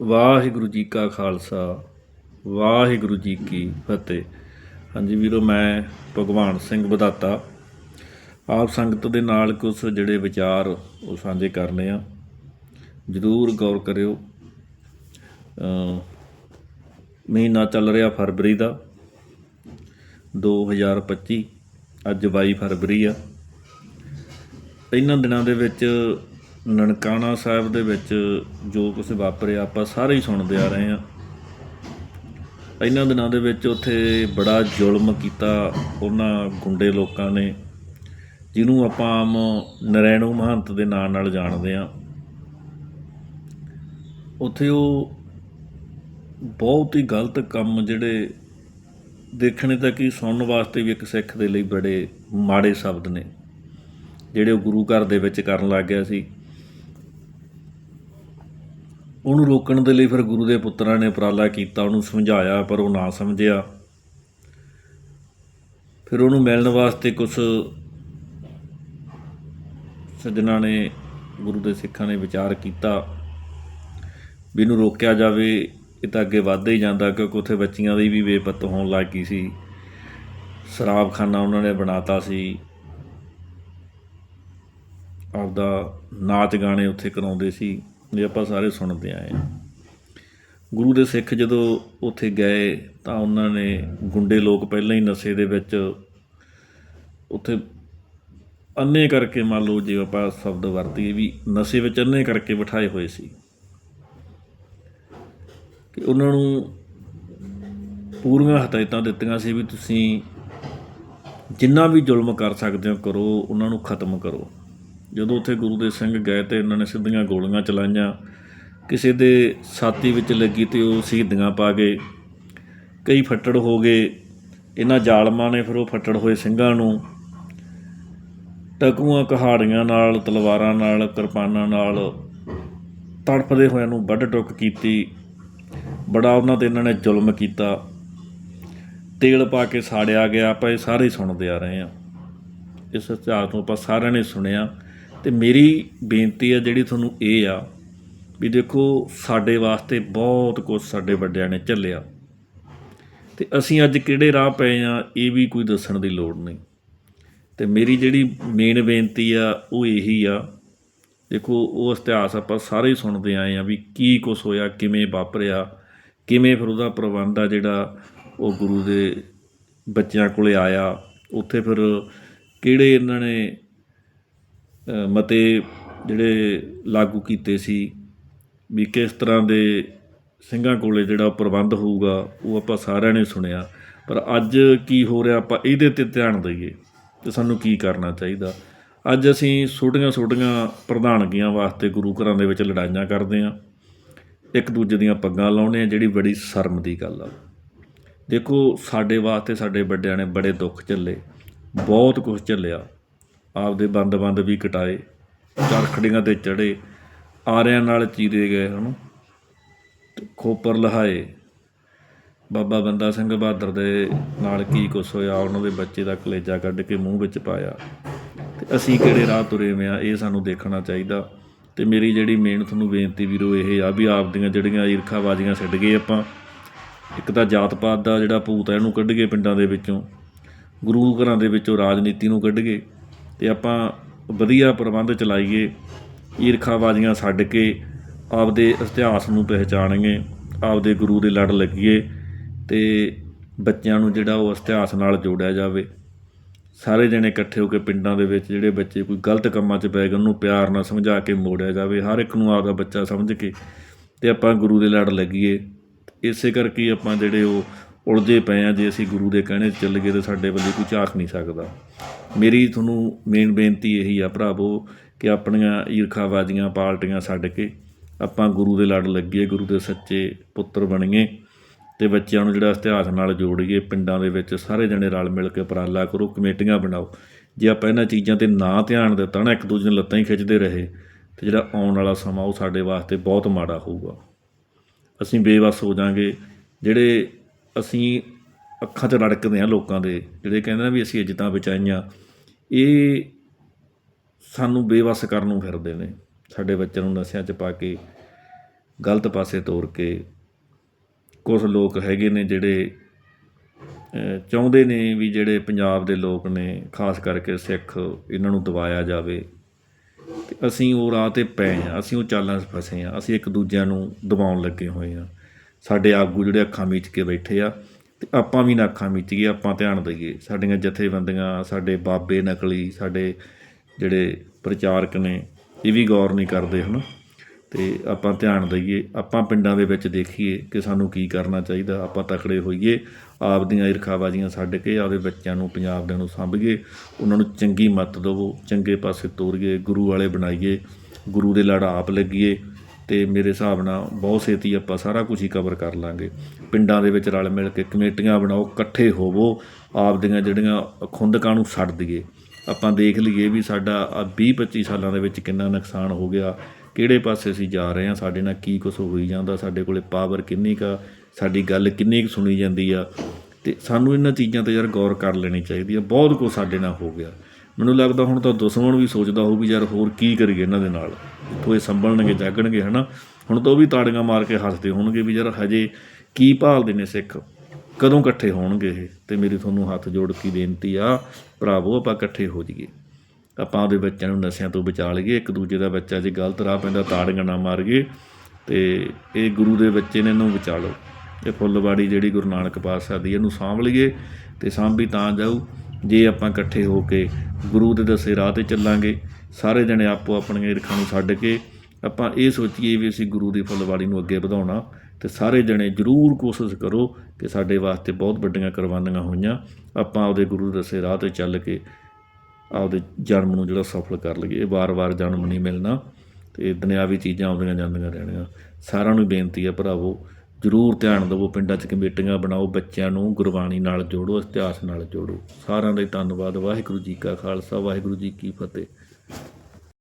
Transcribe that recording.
ਵਾਹਿਗੁਰੂ ਜੀ ਕਾ ਖਾਲਸਾ, ਵਾਹਿਗੁਰੂ ਜੀ ਕੀ ਫਤਿਹ। ਹਾਂਜੀ ਵੀਰੋ, ਮੈਂ ਭਗਵਾਨ ਸਿੰਘ ਵਧਾਤਾ ਆਪ ਸੰਗਤ ਦੇ ਨਾਲ ਕੁਝ ਜਿਹੜੇ ਵਿਚਾਰ ਉਹ ਸਾਂਝੇ ਕਰਨੇ ਆ। ਜ਼ਰੂਰ ਗੌਰ ਕਰਿਓ। ਮਹੀਨਾ ਚੱਲ ਰਿਹਾ ਫਰਵਰੀ ਦਾ। 2025 ਅੱਜ 22 ਫਰਵਰੀ ਆ। ਇਹਨਾਂ ਦਿਨਾਂ ਦੇ ਵਿੱਚ ਨਨਕਾਣਾ ਸਾਹਿਬ ਦੇ ਵਿੱਚ ਜੋ ਕੁਝ ਵਾਪਰਿਆ, ਆਪਾਂ ਸਾਰੇ ਹੀ ਸੁਣਦੇ ਆ ਰਹੇ ਆ ਇਹਨਾਂ ਦਿਨਾਂ ਦੇ ਵਿੱਚ ਉੱਥੇ ਬੜਾ ਜ਼ੁਲਮ ਕੀਤਾ ਉਹਨਾਂ ਗੁੰਡੇ ਲੋਕਾਂ ਨੇ, ਜਿਹਨੂੰ ਆਪਾਂ ਆਮ ਨਰੈਣੂ ਮਹੰਤ ਦੇ ਨਾਂ ਨਾਲ ਜਾਣਦੇ ਆ ਉੱਥੇ ਉਹ ਬਹੁਤ ਹੀ ਗਲਤ ਕੰਮ ਜਿਹੜੇ ਦੇਖਣੇ ਤਾਂ ਕੀ ਸੁਣਨ ਵਾਸਤੇ ਵੀ ਇੱਕ ਸਿੱਖ ਦੇ ਲਈ ਬੜੇ ਮਾੜੇ ਸ਼ਬਦ ਨੇ, ਜਿਹੜੇ ਉਹ ਗੁਰੂ ਘਰ ਦੇ ਵਿੱਚ ਕਰਨ ਲੱਗ ਗਿਆ ਸੀ। ਉਹਨੂੰ ਰੋਕਣ ਦੇ ਲਈ ਫਿਰ ਗੁਰੂ ਦੇ ਪੁੱਤਰਾਂ ਨੇ ਉਪਰਾਲਾ ਕੀਤਾ, ਉਹਨੂੰ ਸਮਝਾਇਆ, ਪਰ ਉਹ ਨਾ ਸਮਝਿਆ। ਫਿਰ ਉਹਨੂੰ ਮਿਲਣ ਵਾਸਤੇ ਕੁਝ ਸੱਜਣਾ ਨੇ, ਗੁਰੂ ਦੇ ਸਿੱਖਾਂ ਨੇ ਵਿਚਾਰ ਕੀਤਾ ਵੀ ਇਹਨੂੰ ਰੋਕਿਆ ਜਾਵੇ, ਇਹ ਤਾਂ ਅੱਗੇ ਵੱਧਦਾ ਹੀ ਜਾਂਦਾ, ਕਿਉਂਕਿ ਉੱਥੇ ਬੱਚੀਆਂ ਦੀ ਵੀ ਬੇਪਤ ਹੋਣ ਲੱਗ ਗਈ ਸੀ। ਸ਼ਰਾਬਖਾਨਾ ਉਹਨਾਂ ਨੇ ਬਣਾਤਾ ਸੀ। ਆਪਦਾ ਨਾਚ ਗਾਣੇ ਉੱਥੇ ਕਰਾਉਂਦੇ ਸੀ। ਜੇ ਆਪਾਂ ਸਾਰੇ ਸੁਣਦੇ ਆਏ ਗੁਰੂ ਦੇ ਸਿੱਖ ਜਦੋਂ ਉੱਥੇ ਗਏ ਤਾਂ ਉਹਨਾਂ ਨੇ ਗੁੰਡੇ ਲੋਕ ਪਹਿਲਾਂ ਹੀ ਨਸ਼ੇ ਦੇ ਵਿੱਚ ਉੱਥੇ ਅੰਨੇ ਕਰਕੇ ਮੰਨ ਲਓ ਜੇ ਆਪਾਂ ਸ਼ਬਦ ਵਰਤੀਏ ਵੀ ਨਸ਼ੇ ਵਿੱਚ ਅੰਨੇ ਕਰਕੇ ਬਿਠਾਏ ਹੋਏ ਸੀ। ਕਿ ਉਹਨਾਂ ਨੂੰ ਪੂਰੀਆਂ ਹਦਾਇਤਾਂ ਦਿੱਤੀਆਂ ਸੀ ਵੀ ਤੁਸੀਂ ਜਿੰਨਾ ਵੀ ਜ਼ੁਲਮ ਕਰ ਸਕਦੇ ਹੋ ਕਰੋ, ਉਹਨਾਂ ਨੂੰ ਖਤਮ ਕਰੋ। ਜਦੋਂ ਉੱਥੇ ਗੁਰੂ ਦੇ ਸਿੰਘ ਗਏ ਤੇ ਇਹਨਾਂ ਨੇ ਸਿੱਧੀਆਂ ਗੋਲੀਆਂ ਚਲਾਈਆਂ, ਕਿਸੇ ਦੇ ਛਾਤੀ ਵਿੱਚ ਲੱਗੀ ਤੇ ਉਹ ਸ਼ਹੀਦੀਆਂ ਪਾ ਗਏ। ਕਈ ਫੱਟੜ ਹੋ ਗਏ। ਇਹਨਾਂ ਜ਼ਾਲਮਾਂ ਨੇ ਫਿਰ ਉਹ ਫੱਟੜ ਹੋਏ ਸਿੰਘਾਂ ਨੂੰ। ਟਕੂਆਂ, ਕਹਾੜੀਆਂ ਨਾਲ, ਤਲਵਾਰਾਂ ਨਾਲ, ਕਿਰਪਾਨਾਂ ਨਾਲ ਤੜਫਦੇ ਹੋਇਆਂ ਨੂੰ ਵੱਢ ਟੁੱਕ ਕੀਤੀ। ਬੜਾ ਉਹਨਾਂ ਤੇ ਇਹਨਾਂ ਨੇ ਜ਼ੁਲਮ ਕੀਤਾ। ਤੇਲ ਪਾ ਕੇ ਸਾੜਿਆ ਗਿਆ। ਆਪਾਂ ਇਹ ਸਾਰੇ ਸੁਣਦੇ ਆ ਰਹੇ ਹਾਂ। ਇਸ ਇਤਿਹਾਸ ਨੂੰ ਆਪਾਂ ਸਾਰਿਆਂ ਨੇ ਸੁਣਿਆ। ਤੇ ਮੇਰੀ ਬੇਨਤੀ ਆ ਜਿਹੜੀ ਤੁਹਾਨੂੰ ਇਹ ਆ ਵੀ ਦੇਖੋ ਸਾਡੇ ਵਾਸਤੇ ਬਹੁਤ ਕੁਝ ਸਾਡੇ ਵੱਡਿਆਂ ਨੇ ਝੱਲਿਆ। ਤੇ ਅਸੀਂ ਅੱਜ ਕਿਹੜੇ ਰਾਹ ਪਏ ਆ, ਇਹ ਵੀ ਕੋਈ ਦੱਸਣ ਦੀ ਲੋੜ ਨਹੀਂ। ਤੇ ਮੇਰੀ ਜਿਹੜੀ ਮੇਨ ਬੇਨਤੀ ਆ, ਉਹ ਇਹੀ ਆ। ਦੇਖੋ, ਉਹ ਇਤਿਹਾਸ ਆਪਾਂ ਸਾਰੇ ਸੁਣਦੇ ਆਏ ਆ ਵੀ ਕੀ ਕੁਝ ਹੋਇਆ, ਕਿਵੇਂ ਵਾਪਰਿਆ, ਕਿਵੇਂ ਫਿਰ ਉਹਦਾ ਪ੍ਰਬੰਧ ਆ ਜਿਹੜਾ ਉਹ ਗੁਰੂ ਦੇ ਬੱਚਿਆਂ ਕੋਲੇ ਆਇਆ। ਉੱਥੇ ਫਿਰ ਕਿਹੜੇ ਇਹਨਾਂ ਨੇ ਮਤੇ ਜਿਹੜੇ ਲਾਗੂ ਕੀਤੇ ਸੀ ਵੀ ਕਿਸ ਤਰ੍ਹਾਂ ਦੇ ਸਿੰਘਾਂ ਕੋਲੇ ਜਿਹੜਾ ਪ੍ਰਬੰਧ ਹੋਊਗਾ, ਉਹ ਆਪਾਂ ਸਾਰਿਆਂ ਨੇ ਸੁਣਿਆ। ਪਰ ਅੱਜ ਕੀ ਹੋ ਰਿਹਾ, ਆਪਾਂ ਇਹਦੇ ਤੇ ਧਿਆਨ ਦਈਏ ਤੇ ਸਾਨੂੰ ਕੀ ਕਰਨਾ ਚਾਹੀਦਾ। ਅੱਜ ਅਸੀਂ ਛੋਟੀਆਂ ਛੋਟੀਆਂ ਪ੍ਰਧਾਨਗੀਆਂ ਵਾਸਤੇ ਗੁਰੂ ਘਰਾਂ ਦੇ ਵਿੱਚ ਲੜਾਈਆਂ ਕਰਦੇ ਹਾਂ। ਇੱਕ ਦੂਜੇ ਦੀਆਂ ਪੱਗਾਂ ਲਾਉਂਦੇ ਆ ਜਿਹੜੀ ਬੜੀ ਸ਼ਰਮ ਦੀ ਗੱਲ ਆ। ਦੇਖੋ, ਸਾਡੇ ਵਾਸਤੇ ਸਾਡੇ ਵੱਡਿਆਂ ਨੇ ਬੜੇ ਦੁੱਖ ਝੱਲੇ, ਬਹੁਤ ਕੁਝ ਝੱਲਿਆ। ਆਪਦੇ ਬੰਦ-ਬੰਦ ਵੀ ਕਟਾਏ ਚਰਖੜੀਆਂ ਤੇ ਚੜੇ, ਆਰਿਆਂ ਨਾਲ ਚੀਰੇ ਗਏ, ਹਨ? ਤੇ ਖੋਪਰ ਲਹਾਏ। ਬਾਬਾ ਬੰਦਾ ਸਿੰਘ ਬਹਾਦਰ ਦੇ ਨਾਲ ਕੀ ਕੁਛ ਹੋਇਆ, ਉਹਨਾਂ ਦੇ ਬੱਚੇ ਦਾ ਕਲੇਜਾ ਕੱਢ ਕੇ ਮੂੰਹ ਵਿੱਚ ਪਾਇਆ। ਤੇ ਅਸੀਂ ਕਿਹੜੇ ਰਾਹ ਤੁਰੇ ਹੋਏ ਆ ਇਹ ਸਾਨੂੰ ਦੇਖਣਾ ਚਾਹੀਦਾ। ਤੇ ਮੇਰੀ ਜਿਹੜੀ ਮੇਨ ਤੁਹਾਨੂੰ ਬੇਨਤੀ ਵੀਰੋ ਇਹ ਆ ਵੀ ਆਪ ਦੀਆਂ ਜਿਹੜੀਆਂ ਈਰਖਾਬਾਜ਼ੀਆਂ ਛੱਡ ਗਏ ਆਪਾਂ। ਇੱਕ ਤਾਂ ਜਾਤ ਪਾਤ ਦਾ ਜਿਹੜਾ ਭੂਤ ਹੈ, ਇਹਨੂੰ ਕੱਢ ਗਏ ਪਿੰਡਾਂ ਦੇ ਵਿੱਚੋਂ। ਗੁਰੂ ਘਰਾਂ ਦੇ ਵਿੱਚੋਂ ਰਾਜਨੀਤੀ ਨੂੰ ਕੱਢ ਗਏ। ਅਤੇ ਆਪਾਂ ਵਧੀਆ ਪ੍ਰਬੰਧ ਚਲਾਈਏ ਈਰਖਾਬਾਜ਼ੀਆਂ ਛੱਡ ਕੇ ਆਪਦੇ ਇਤਿਹਾਸ ਨੂੰ ਪਹਿਚਾਣੀਏ, ਆਪਦੇ ਗੁਰੂ ਦੇ ਲੜ ਲੱਗੀਏ ਅਤੇ ਬੱਚਿਆਂ ਨੂੰ ਜਿਹੜਾ ਉਹ ਇਤਿਹਾਸ ਨਾਲ ਜੋੜਿਆ ਜਾਵੇ। ਸਾਰੇ ਜਣੇ ਇਕੱਠੇ ਹੋ ਕੇ ਪਿੰਡਾਂ ਦੇ ਵਿੱਚ ਜਿਹੜੇ ਬੱਚੇ ਕੋਈ ਗਲਤ ਕੰਮਾਂ 'ਚ ਪੈ ਗਏ, ਉਹਨੂੰ ਪਿਆਰ ਨਾਲ ਸਮਝਾ ਕੇ ਮੋੜਿਆ ਜਾਵੇ, ਹਰ ਇੱਕ ਨੂੰ ਆਪਦਾ ਬੱਚਾ ਸਮਝ ਕੇ ਤੇ ਆਪਾਂ ਗੁਰੂ ਦੇ ਲੜ ਲੱਗੀਏ। ਇਸੇ ਕਰਕੇ ਆਪਾਂ ਜਿਹੜੇ ਉਹ ਉਲਝੇ ਪਏ ਆ, ਜੇ ਅਸੀਂ ਗੁਰੂ ਦੇ ਕਹਿਣੇ 'ਚ ਚੱਲ ਗਏ ਤਾਂ ਸਾਡੇ ਵੱਲੇ ਕੋਈ ਝਾਕ ਨਹੀਂ ਸਕਦਾ। ਮੇਰੀ ਤੁਹਾਨੂੰ ਮੇਨ ਬੇਨਤੀ ਇਹੀ ਆ ਭਰਾਵੋ ਕਿ ਆਪਣੀਆਂ ਈਰਖਾਬਾਜ਼ੀਆਂ ਪਾਰਟੀਆਂ ਛੱਡ ਕੇ ਆਪਾਂ ਗੁਰੂ ਦੇ ਲੜ ਲੱਗੀਏ, ਗੁਰੂ ਦੇ ਸੱਚੇ ਪੁੱਤਰ ਬਣੀਏ ਤੇ ਬੱਚਿਆਂ ਨੂੰ ਜਿਹੜਾ ਇਤਿਹਾਸ ਨਾਲ ਜੋੜੀਏ, ਪਿੰਡਾਂ ਦੇ ਵਿੱਚ ਸਾਰੇ ਜਣੇ ਰਲ ਮਿਲ ਕੇ ਉਪਰਾਲਾ ਕਰੋ, ਕਮੇਟੀਆਂ ਬਣਾਓ। ਜੇ ਆਪਾਂ ਇਹਨਾਂ ਚੀਜ਼ਾਂ ਤੇ ਨਾ ਧਿਆਨ ਦਿੱਤਾ ਨਾ ਇੱਕ ਦੂਜੇ ਨੂੰ ਲੱਤਾਂ ਹੀ ਖਿੱਚਦੇ ਰਹੇ, ਤੇ ਜਿਹੜਾ ਆਉਣ ਵਾਲਾ ਸਮਾਂ ਉਹ ਸਾਡੇ ਵਾਸਤੇ ਬਹੁਤ ਮਾੜਾ ਹੋਊਗਾ। ਅਸੀਂ ਬੇਵਸ ਹੋ ਜਾਾਂਗੇ, ਜਿਹੜੇ ਅਸੀਂ ਅੱਖਾਂ 'ਚ ਰੜਕਦੇ ਆ ਲੋਕਾਂ ਦੇ, ਜਿਹੜੇ ਕਹਿੰਦੇ ਨੇ ਵੀ ਅਸੀਂ ਇੱਜ਼ਤਾਂ ਬਚਾਈਆਂ। ਇਹ ਸਾਨੂੰ ਬੇਵਸ ਕਰਨ ਨੂੰ ਫਿਰਦੇ ਨੇ, ਸਾਡੇ ਬੱਚਿਆਂ ਨੂੰ ਨਸ਼ਿਆਂ 'ਚ ਪਾ ਕੇ, ਗਲਤ ਪਾਸੇ ਤੋਰ ਕੇ। ਕੁਝ ਲੋਕ ਹੈਗੇ ਨੇ ਜਿਹੜੇ ਚਾਹੁੰਦੇ ਨੇ ਵੀ ਜਿਹੜੇ ਪੰਜਾਬ ਦੇ ਲੋਕ ਨੇ, ਖਾਸ ਕਰਕੇ ਸਿੱਖ, ਇਹਨਾਂ ਨੂੰ ਦਬਾਇਆ ਜਾਵੇ। ਤੇ ਅਸੀਂ ਉਹ ਰਾਹ ਤੇ ਪਏ ਹਾਂ, ਅਸੀਂ ਉਹ ਚਾਲਾਂ 'ਚ ਫਸੇ ਹਾਂ, ਅਸੀਂ ਇੱਕ ਦੂਜਿਆਂ ਨੂੰ ਦਬਾਉਣ ਲੱਗੇ ਹੋਏ ਹਾਂ। ਸਾਡੇ ਆਗੂ ਜਿਹੜੇ ਅੱਖਾਂ ਮੀਚ ਕੇ ਬੈਠੇ ਆ ਅਤੇ ਆਪਾਂ ਵੀ ਨਾ ਅੱਖਾਂ ਮੀਚੀਏ ਆਪਾਂ ਧਿਆਨ ਦਈਏ। ਸਾਡੀਆਂ ਜਥੇਬੰਦੀਆਂ, ਸਾਡੇ ਬਾਬੇ ਨਕਲੀ, ਸਾਡੇ ਜਿਹੜੇ ਪ੍ਰਚਾਰਕ ਨੇ, ਇਹ ਵੀ ਗੌਰ ਨਹੀਂ ਕਰਦੇ, ਹਨ? ਤੇ ਆਪਾਂ ਧਿਆਨ ਦਈਏ, ਆਪਾਂ ਪਿੰਡਾਂ ਦੇ ਵਿੱਚ ਦੇਖੀਏ ਕਿ ਸਾਨੂੰ ਕੀ ਕਰਨਾ ਚਾਹੀਦਾ। ਆਪਾਂ ਤਕੜੇ ਹੋਈਏ, ਆਪਦੀਆਂ ਈਰਖਾਬਾਜ਼ੀਆਂ ਛੱਡ ਕੇ ਆਪਦੇ ਬੱਚਿਆਂ ਨੂੰ, ਪੰਜਾਬ ਦੇ ਨੂੰ ਸਾਂਭੀਏ, ਉਹਨਾਂ ਨੂੰ ਚੰਗੀ ਮੱਤ ਦੇਵੋ, ਚੰਗੇ ਪਾਸੇ ਤੋਰੀਏ, ਗੁਰੂ ਵਾਲੇ ਬਣਾਈਏ, ਗੁਰੂ ਦੇ ਲੜ ਆਪ ਲੱਗੀਏ ਤੇ ਮੇਰੇ ਹਿਸਾਬ ਨਾਲ ਬਹੁਤ ਛੇਤੀ ਆਪਾਂ ਸਾਰਾ ਕੁਝ ਹੀ ਕਵਰ ਕਰ ਲਾਂਗੇ। ਪਿੰਡਾਂ ਦੇ ਵਿੱਚ ਰਲ ਮਿਲ ਕੇ ਕਮੇਟੀਆਂ ਬਣਾਓ, ਇਕੱਠੇ ਹੋਵੋ, ਆਪਦੀਆਂ ਜਿਹੜੀਆਂ ਖੁੰਦਕਾਂ ਨੂੰ ਛੱਡ ਦਈਏ। ਆਪਾਂ ਦੇਖ ਲਈਏ ਵੀ ਸਾਡਾ ਆ 20 25 ਸਾਲਾਂ ਦੇ ਵਿੱਚ ਕਿੰਨਾ ਨੁਕਸਾਨ ਹੋ ਗਿਆ, ਕਿਹੜੇ ਪਾਸੇ ਅਸੀਂ ਜਾ ਰਹੇ ਹਾਂ, ਸਾਡੇ ਨਾਲ ਕੀ ਕੁਝ ਹੋਈ ਜਾਂਦਾ, ਸਾਡੇ ਕੋਲੇ ਪਾਵਰ ਕਿੰਨੀ ਕਾ ਸਾਡੀ ਗੱਲ ਕਿੰਨੀ ਕੁ ਸੁਣੀ ਜਾਂਦੀ ਆ। ਤੇ ਸਾਨੂੰ ਇਹਨਾਂ ਚੀਜ਼ਾਂ ਤੇ ਯਾਰ ਗੌਰ ਕਰ ਲੈਣੀ ਚਾਹੀਦੀ ਆ, ਬਹੁਤ ਕੁਝ ਸਾਡੇ ਨਾਲ ਹੋ ਗਿਆ। ਮੈਨੂੰ ਲੱਗਦਾ ਹੁਣ ਤਾਂ ਦੁਸ਼ਮਣ ਵੀ ਸੋਚਦਾ ਹੋਊ ਵੀ ਯਾਰ ਹੋਰ ਕੀ ਕਰੀਏ ਇਹਨਾਂ ਦੇ ਨਾਲ। ਇੱਥੋਂ ਇਹ ਸੰਭਲਣਗੇ, ਜਾਗਣਗੇ, ਹਨਾ? ਹੁਣ ਤਾਂ ਉਹ ਵੀ ਤਾੜੀਆਂ ਮਾਰ ਕੇ ਹੱਸਦੇ ਹੋਣਗੇ ਵੀ ਯਾਰ ਹਜੇ ਕੀ ਭਾਲਦੇ ਨੇ ਸਿੱਖ? ਕਦੋਂ ਇਕੱਠੇ ਹੋਣਗੇ ਇਹ? ਤੇ ਮੇਰੀ ਤੁਹਾਨੂੰ ਹੱਥ ਜੋੜ ਕੇ ਬੇਨਤੀ ਆ, ਭਰਾਵੋ, ਆਪਾਂ ਇਕੱਠੇ ਹੋ ਜਾਈਏ। ਆਪਾਂ ਉਹਦੇ ਬੱਚਿਆਂ ਨੂੰ ਨਸ਼ਿਆਂ ਤੋਂ ਬਚਾ ਲਈਏ, ਇੱਕ ਦੂਜੇ ਦਾ ਬੱਚਾ ਜੇ ਗਲਤ ਰਾਹ ਪੈਂਦਾ, ਤਾੜੀਆਂ ਨਾ ਮਾਰੀਏ, ਤੇ ਇਹ ਗੁਰੂ ਦੇ ਬੱਚੇ ਨੇ ਇਹਨੂੰ ਬਚਾ ਲਓ। ਇਹ ਫੁੱਲਵਾੜੀ ਜਿਹੜੀ ਗੁਰੂ ਨਾਨਕ ਪਾਤਸ਼ਾਹ ਦੀ, ਇਹਨੂੰ ਸਾਂਭ ਲਈਏ ਤੇ ਸਾਂਭੀ ਤਾਂ ਜਾਊ। ਜੇ ਆਪਾਂ ਇਕੱਠੇ ਹੋ ਕੇ ਗੁਰੂ ਦੇ ਦੱਸੇ ਰਾਹ ਤੇ ਚੱਲਾਂਗੇ, ਸਾਰੇ ਜਣੇ ਆਪੋ ਆਪਣੀਆਂ ਈਰਖਾਂ ਨੂੰ ਛੱਡ ਕੇ ਆਪਾਂ ਇਹ ਸੋਚੀਏ ਵੀ ਅਸੀਂ ਗੁਰੂ ਦੀ ਫੁੱਲਵਾੜੀ ਨੂੰ ਅੱਗੇ ਵਧਾਉਣਾ। ਤੇ ਸਾਰੇ ਜਣੇ ਜ਼ਰੂਰ ਕੋਸ਼ਿਸ਼ ਕਰੋ ਕਿ ਸਾਡੇ ਵਾਸਤੇ ਬਹੁਤ ਵੱਡੀਆਂ ਕੁਰਬਾਨੀਆਂ ਹੋਈਆਂ। ਆਪਾਂ ਆਪਦੇ ਗੁਰੂ ਦੱਸੇ ਰਾਹ ਤੇ ਚੱਲ ਕੇ ਆਪਦੇ ਜਨਮ ਨੂੰ ਜਿਹੜਾ ਸਫਲ ਕਰ ਲਈਏ। ਇਹ ਵਾਰ-ਵਾਰ ਜਨਮ ਨਹੀਂ ਮਿਲਣਾ ਤੇ ਦੁਨਿਆਵੀ ਚੀਜ਼ਾਂ ਆਉਂਦੀਆਂ ਜਾਂਦੀਆਂ ਰਹਿਣੀਆਂ। ਸਾਰਿਆਂ ਨੂੰ ਬੇਨਤੀ ਹੈ ਭਰਾਵੋ, ਜ਼ਰੂਰ ਧਿਆਨ ਦਿਵੋ, ਪਿੰਡਾਂ 'ਚ ਕਮੇਟੀਆਂ ਬਣਾਓ, ਬੱਚਿਆਂ ਨੂੰ ਗੁਰਬਾਣੀ ਨਾਲ ਜੋੜੋ, ਇਤਿਹਾਸ ਨਾਲ ਜੋੜੋ। ਸਾਰਿਆਂ ਦਾ ਹੀ ਧੰਨਵਾਦ। ਵਾਹਿਗੁਰੂ ਜੀ ਕਾ ਖਾਲਸਾ, ਵਾਹਿਗੁਰੂ ਜੀ ਕੀ ਫਤਿਹ।